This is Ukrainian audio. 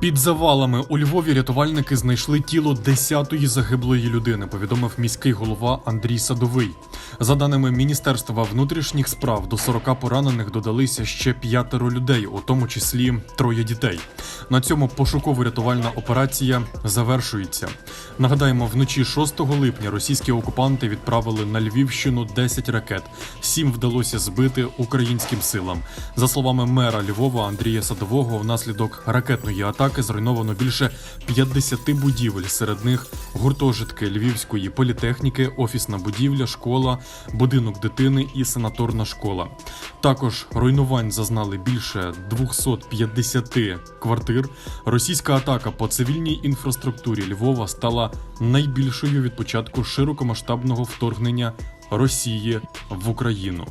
Під завалами у Львові рятувальники знайшли тіло десятої загиблої людини. Повідомив міський голова Андрій Садовий. За даними Міністерства внутрішніх справ, до 40 поранених додалися ще п'ятеро людей, у тому числі троє дітей. На цьому пошуково-рятувальна операція завершується. Нагадаємо, вночі 6 липня російські окупанти відправили на Львівщину 10 ракет. Сім вдалося збити українським силам. За словами мера Львова Андрія Садового, внаслідок ракетної атаки зруйновано більше 50 будівель. Серед них гуртожитки Львівської політехніки, офісна будівля, школа, будинок дитини і санаторна школа. Також руйнувань зазнали більше 250 квартир. Російська атака по цивільній інфраструктурі Львова стала найбільшою від початку широкомасштабного вторгнення Росії в Україну.